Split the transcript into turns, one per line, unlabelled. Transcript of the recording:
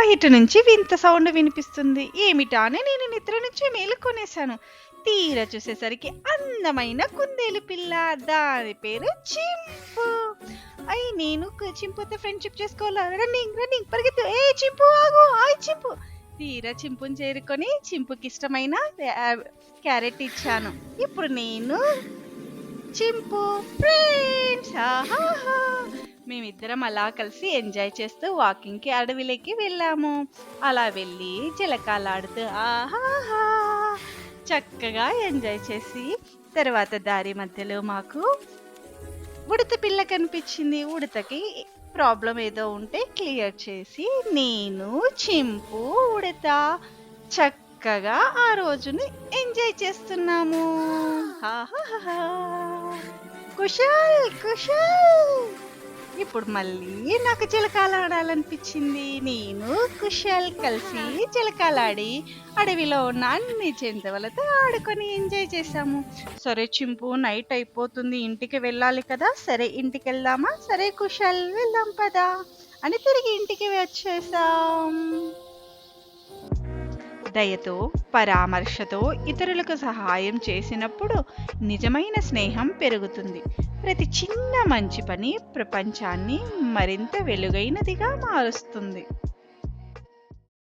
బయట నుంచి వింత సౌండ్ వినిపిస్తుంది. ఏమిటా అని నేను నిద్ర నుంచి మేలుకొనేశాను తీరా చూసేసరికి అందమైన కుందేలు పిల్ల. దాని పేరు చింపు. అయ్యి నేను చింపుతో ఫ్రెండ్షిప్ చేసుకోవాలా? రన్నింగ్ రన్నింగ్ పరిగెత్తు. ఏ చింపు ఆగు. ఆయ్ చింపు. తీరా చింపుని చేరుకొని చింపుకి ఇష్టమైన క్యారెట్ ఇచ్చాను. ఇప్పుడు నేను చింపు. ఫ్రెండ్స్ ఆహాహా. ఇద్దరం అలా కలిసి ఎంజాయ్ చేస్తూ వాకింగ్కి అడవిలోకి వెళ్ళాము. అలా వెళ్ళి చిలకాలాడుతూ ఆహాహా! చక్కగా ఎంజాయ్ చేసి తర్వాత దారి మధ్యలో మాకు ఉడత పిల్ల కనిపించింది. ఉడతకి ప్రాబ్లం ఏదో ఉంటే క్లియర్ చేసి నేను చింపు ఉడత. చక్కగా ఆ రోజుని ఎంజాయ్ చేస్తున్నాము. హాహాహా. కుషల్ కుషల్ ఇప్పుడు మళ్ళీ నాకు చిలకాలాడాలనిపించింది నేను కుషల్ కలిసి చిలకాలాడి అడవిలో ఉన్న అన్ని జంతువులతో ఆడుకొని ఎంజాయ్ చేసాము సరే చింపు నైట్ అయిపోతుంది ఇంటికి వెళ్ళాలి కదా. సరే ఇంటికి వెళ్దామా? సరే కుషల్ వెళ్దాం పదా అని తిరిగి ఇంటికి వచ్చేసాం దయతో పరామర్శతో ఇతరులకు సహాయం చేసినప్పుడు నిజమైన స్నేహం పెరుగుతుంది. ప్రతి చిన్న మంచి పని ప్రపంచాన్ని మరింత వెలుగైనదిగా మారుస్తుంది.